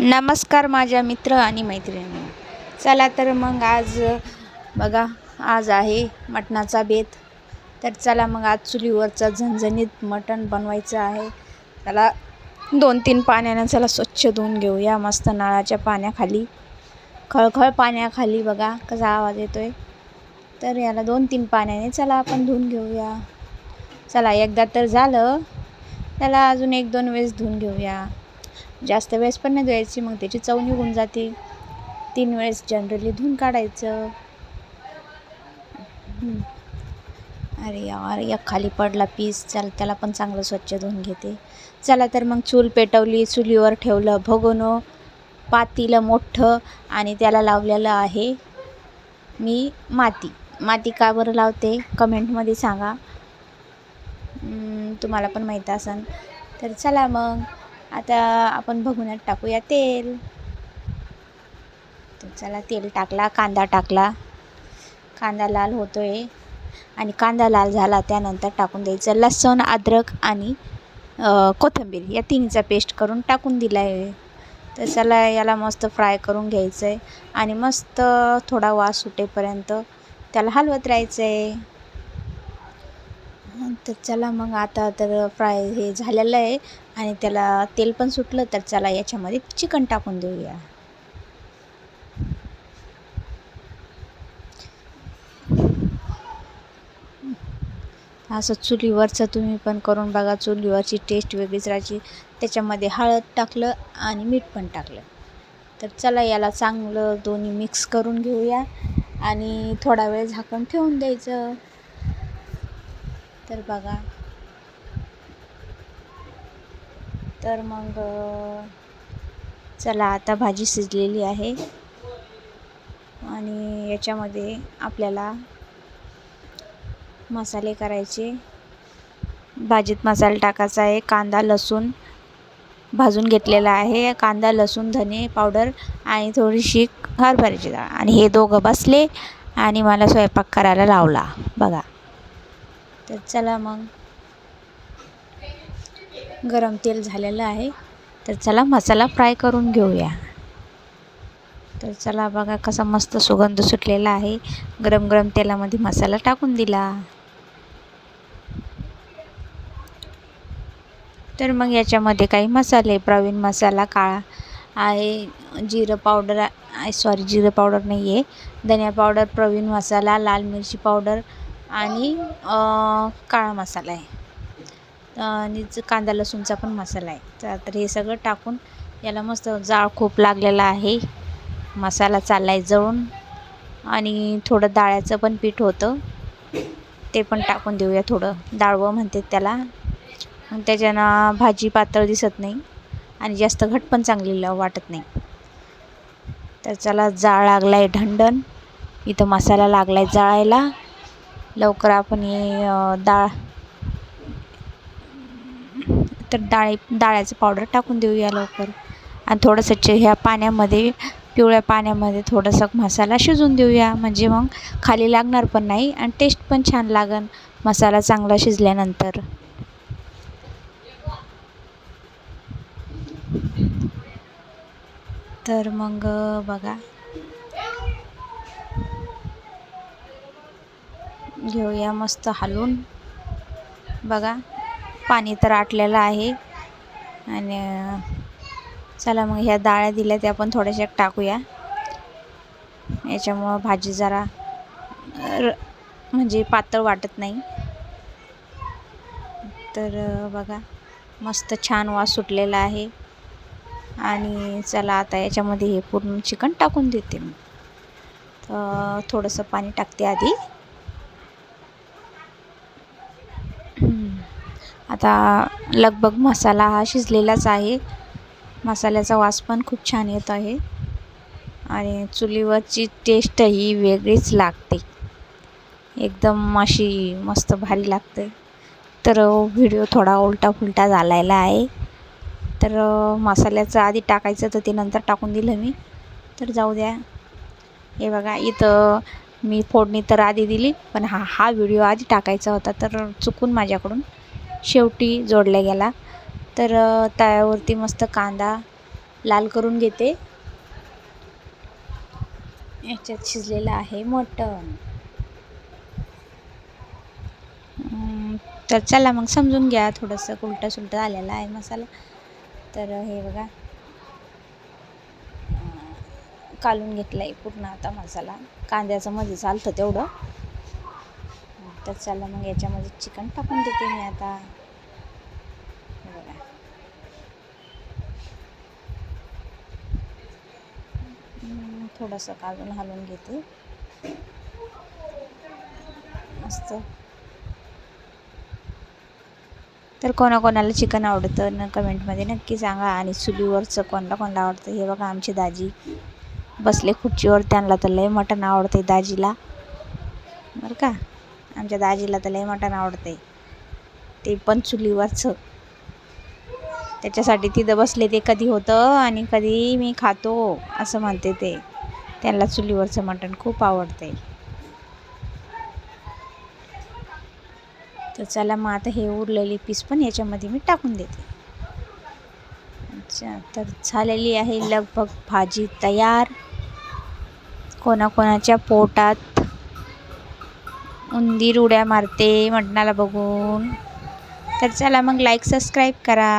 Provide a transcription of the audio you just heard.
नमस्कार माझ्या मित्र आणि मैत्रिणी. चला तर मग आज बघा आज आहे मटणाचा बेत. तर चला मग आज चुलीवरचा झणझणीत मटण बनवायचं आहे. त्याला दोन तीन पाण्यानं चला स्वच्छ धुवून घेऊया मस्त नळाच्या पाण्याखाली. खळखळ पाण्याखाली बघा कसा आवाज येतो आहे तर याला दोन तीन पाण्याने चला आपण धुवून घेऊया. चला एकदा तर झालं. त्याला अजून एक दोन वेळेस धुवून घेऊया. जास्त वेळेस पण नाही धुवायची मग त्याची चव निघून जाते. तीन वेळेस जनरली धुवून काढायचं. अरे यार या खाली पडला पीस चल त्याला पण चांगलं स्वच्छ धुवून घेते. चला तर मग चूल पेटवली चुलीवर ठेवलं. भगोनो पातीलं मोठं आणि त्याला लावलेलं आहे मी माती. माती का बरं लावते? कमेंटमध्ये सांगा. तुम्हाला पण माहीत असेल तर चला मग. आता आपण बघूनच टाकूया तेल. तर चला तेल टाकला कांदा टाकला. कांदा लाल होतोय. आणि कांदा लाल झाला त्यानंतर टाकून द्यायचं लसूण अद्रक आणि कोथिंबीर. या तिन्हीचा पेस्ट करून टाकून दिला आहे तर चला याला मस्त फ्राय करून घ्यायचं आहे आणि मस्त थोडा वास सुटेपर्यंत त्याला हलवत राहायचं आहे तर चला मग आता तर फ्राय हे झालेलं आहे आणि त्याला तेल पण सुटलं तर चला याच्यामध्ये चिकन टाकून देऊया. असं चुलीवरचं तुम्ही पण करून बघा चुलीवरची टेस्ट वेगळीच राहायची. त्याच्यामध्ये हळद टाकलं आणि मीठ पण टाकलं. तर चला याला चांगलं दोन्ही मिक्स करून घेऊया आणि थोडा वेळ झाकण ठेवून द्यायचं. तर बघा. तर मग चला आता भाजी शिजलेली आहे. आणि याच्यामध्ये आपल्याला मसाले करायचे. भाजीत मसाला टाकायचा आहे कांदा लसूण भाजून घेतलेला आहे. कांदा लसूण धने पावडर आणि थोडीशी हरभऱ्याची डाळ. आणि हे दोघं बसले आणि मला स्वयंपाक करायला लावला. बघा. तर चला मग. गरम तेल झालेलं आहे. तर चला मसाला फ्राय करून घेऊया. तर चला बघा कसा मस्त सुगंध सुटलेला आहे. गरम गरम तेलामध्ये मसाला टाकून दिला. तर मग याच्यामध्ये काही मसाले प्रवीण मसाला काळा आहे जिरं पावडर आहे सॉरी जिरं पावडर नाही आहे धनिया पावडर प्रवीण मसाला लाल मिरची पावडर आणि काळा मसाला आहे. आणि कांदा लसूणचा पण मसाला आहे. तर हे सगळं टाकून याला मस्त जाळ खूप लागलेला आहे. मसाला चालला आहे जळून. आणि थोडं डाळ्याचं पण पीठ होतं. ते पण टाकून देऊया थोडं. डाळवं म्हणते त्याला. मग त्याच्यानं भाजी पातळ दिसत नाही. आणि जास्त घट पण चांगली वाटत नाही. तर चला जाळ लागला आहे ढंडण इथं मसाला लागला आहे जाळायला. लवकर आपण हे डाळ तर डाळी डाळ्याचं पावडर टाकून देऊया लवकर. आणि थोडंसं चे ह्या पाण्यामध्ये पिवळ्या पाण्यामध्ये थोडंसं मसाला शिजून देऊया म्हणजे मग खाली लागणार पण नाही आणि टेस्ट पण छान लागन मसाला चांगला शिजल्यानंतर. तर मग बघा. घेऊया मस्त हलवून. बघा पाणी तर आटलेलं आहे. आणि चला मग ह्या डाळ्या दिल्या त्या आपण थोड्याशा टाकूया. याच्यामुळं भाजी जरा र म्हणजे पातळ वाटत नाही. तर बघा मस्त छान वास सुटलेला आहे. आणि चला आता याच्यामध्ये हे पूर्ण चिकन टाकून देते मी. तर थोडंसं पाणी टाकते आधी. आता लगभग मसाला हा शिजलेलाच आहे. मसाल्याचा वास पण खूप छान येत आहे. आणि चुलीवरची टेस्ट ही वेगळीच लागते. एकदम अशी मस्त भारी लागते. तर व्हिडिओ थोडा उलटा फुलटा झालेला आहे. तर मसाल्याचं आधी टाकायचं तर ते नंतर टाकून दिलं मी. तर जाऊ द्या. हे बघा इथं मी फोडणी तर आधी दिली पण हा हा व्हिडिओ आधी टाकायचा होता तर चुकून माझ्याकडून. शेवटी जोडला गेला. तर तव्यावरती मस्त कांदा लाल करून घेते. याच्यात शिजलेलं आहे मटण. तर चला मग समजून घ्या थोडंसं उलटा सुलटा आलेला आहे मसाला. तर हे बघा. कालून घेतला आहे पूर्ण आता मसाला. कांद्याचं मध्ये चालतं तेवढं. तर चला मग याच्यामध्ये चिकन टाकून देते मी आता. बघा. थोडंसं काढून हलवून घेते. मस्त. तर कोणाकोणाला चिकन आवडतं न कमेंटमध्ये नक्की सांगा. आणि चुलीवरचं कोणाला कोणाला आवडतं हे बघा आमची दाजी. बसले खुर्चीवर त्यांना तर लय मटण आवडते दाजीला. बरं का? आमच्या दाजीला तर लय मटण आवडते ते पण चुलीवरचं. त्याच्यासाठी तिथं बसले ते कधी होतं आणि कधी मी खातो असं म्हणते ते. त्यांना चुलीवरचं मटण खूप आवडते तर चला मग आता हे उरलेली पीस पण याच्यामध्ये मी टाकून देते. अच्छा तर झालेली आहे लगभग भाजी तयार. कोणाकोणाच्या पोटात उंदीर उड्या मारते मटणाला बघून. तर चला मग लाईक सबस्क्राईब करा.